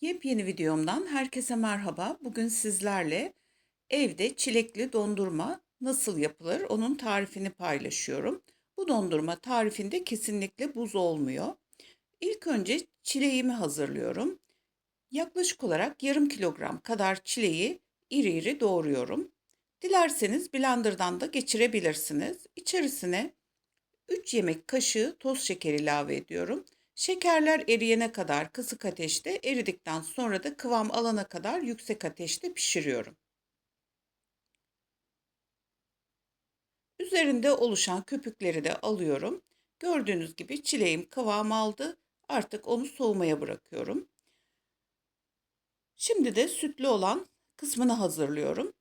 Yepyeni videomdan herkese merhaba. Bugün sizlerle evde çilekli dondurma nasıl yapılır onun tarifini paylaşıyorum. Bu dondurma tarifinde kesinlikle buz olmuyor. İlk önce çileğimi hazırlıyorum. Yaklaşık olarak yarım kilogram kadar çileği iri iri doğruyorum. Dilerseniz blenderdan da geçirebilirsiniz. İçerisine 3 yemek kaşığı toz şeker ilave ediyorum. Şekerler eriyene kadar kısık ateşte, eridikten sonra da kıvam alana kadar yüksek ateşte pişiriyorum. Üzerinde oluşan köpükleri de alıyorum. Gördüğünüz gibi çileğim kıvam aldı. Artık onu soğumaya bırakıyorum. Şimdi de sütlü olan kısmını hazırlıyorum.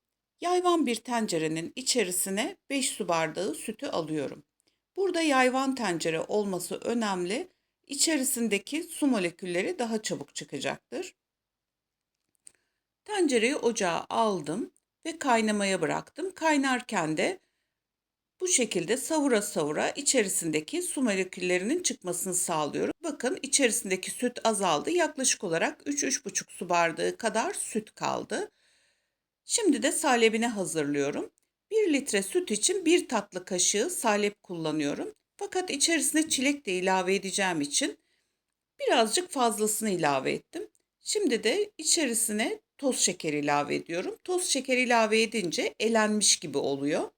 Yayvan bir tencerenin içerisine 5 su bardağı sütü alıyorum. Burada yayvan tencere olması önemli. İçerisindeki su molekülleri daha çabuk çıkacaktır. Tencereyi ocağa aldım ve kaynamaya bıraktım. Kaynarken de bu şekilde savura savura içerisindeki su moleküllerinin çıkmasını sağlıyorum. Bakın içerisindeki süt azaldı. Yaklaşık olarak 3-3,5 su bardağı kadar süt kaldı. Şimdi de salebini hazırlıyorum. 1 litre süt için 1 tatlı kaşığı salep kullanıyorum. Fakat içerisine çilek de ilave edeceğim için birazcık fazlasını ilave ettim. Şimdi de içerisine toz şeker ilave ediyorum. Toz şeker ilave edince elenmiş gibi oluyor.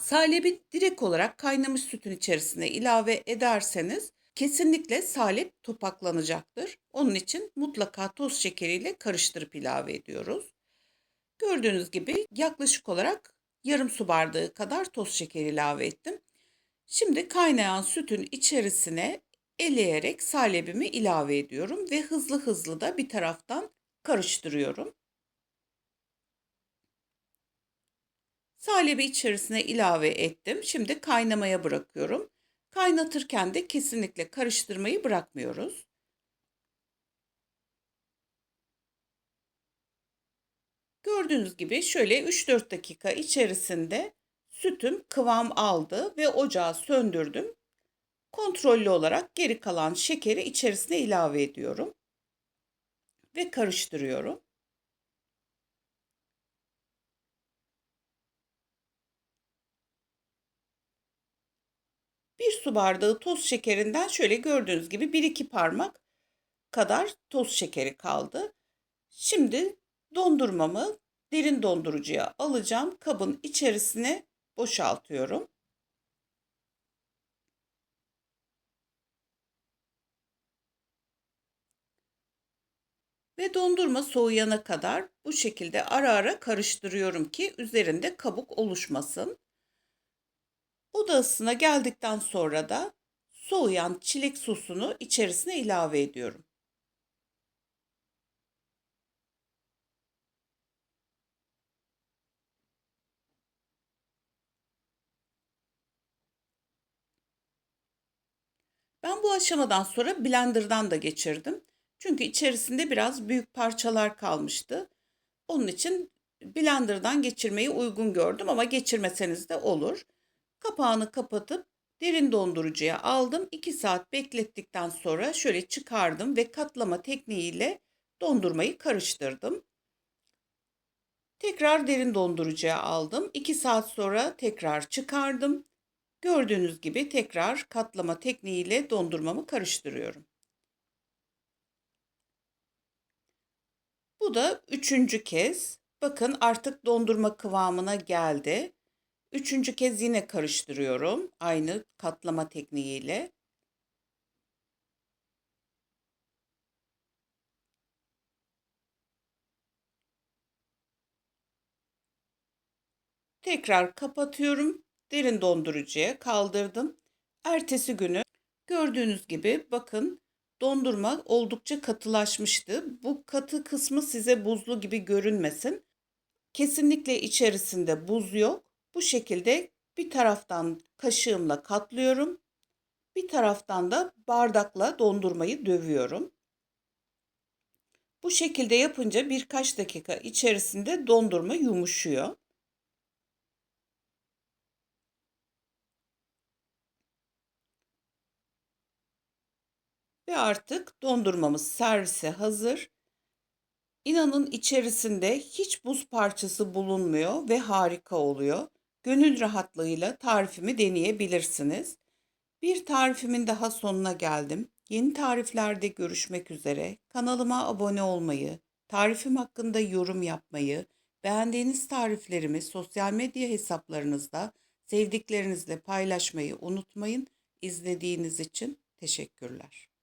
Salebi direkt olarak kaynamış sütün içerisine ilave ederseniz kesinlikle salep topaklanacaktır. Onun için mutlaka toz şekeriyle karıştırıp ilave ediyoruz. Gördüğünüz gibi yaklaşık olarak yarım su bardağı kadar toz şeker ilave ettim. Şimdi kaynayan sütün içerisine eleyerek salebimi ilave ediyorum ve hızlı hızlı da bir taraftan karıştırıyorum. Salebi içerisine ilave ettim. Şimdi kaynamaya bırakıyorum. Kaynatırken de kesinlikle karıştırmayı bırakmıyoruz. Gördüğünüz gibi şöyle 3-4 dakika içerisinde sütüm kıvam aldı ve ocağı söndürdüm. Kontrollü olarak geri kalan şekeri içerisine ilave ediyorum ve karıştırıyorum. Bir su bardağı toz şekerinden şöyle gördüğünüz gibi 1-2 parmak kadar toz şekeri kaldı. Şimdi dondurmamı derin dondurucuya alacağım. Kabın içerisine boşaltıyorum. Ve dondurma soğuyana kadar bu şekilde ara ara karıştırıyorum ki üzerinde kabuk oluşmasın. Oda ısısına geldikten sonra da soğuyan çilek sosunu içerisine ilave ediyorum. Ben bu aşamadan sonra blenderdan da geçirdim. Çünkü içerisinde biraz büyük parçalar kalmıştı. Onun için blenderdan geçirmeyi uygun gördüm ama geçirmeseniz de olur. Kapağını kapatıp derin dondurucuya aldım. 2 saat beklettikten sonra şöyle çıkardım ve katlama tekniğiyle dondurmayı karıştırdım. Tekrar derin dondurucuya aldım. 2 saat sonra tekrar çıkardım. Gördüğünüz gibi tekrar katlama tekniğiyle dondurmamı karıştırıyorum. Bu da üçüncü kez. Bakın artık dondurma kıvamına geldi. Üçüncü kez yine karıştırıyorum. Aynı katlama tekniğiyle. Tekrar kapatıyorum derin dondurucuya kaldırdım. Ertesi günü gördüğünüz gibi bakın dondurma oldukça katılaşmıştı. Bu katı kısmı size buzlu gibi görünmesin. Kesinlikle içerisinde buz yok. Bu şekilde bir taraftan kaşığımla katlıyorum. Bir taraftan da bardakla dondurmayı dövüyorum. Bu şekilde yapınca birkaç dakika içerisinde dondurma yumuşuyor. Ve artık dondurmamız servise hazır. İnanın içerisinde hiç buz parçası bulunmuyor ve harika oluyor. Gönül rahatlığıyla tarifimi deneyebilirsiniz. Bir tarifimin daha sonuna geldim. Yeni tariflerde görüşmek üzere. Kanalıma abone olmayı, tarifim hakkında yorum yapmayı, beğendiğiniz tariflerimi sosyal medya hesaplarınızda sevdiklerinizle paylaşmayı unutmayın. İzlediğiniz için teşekkürler.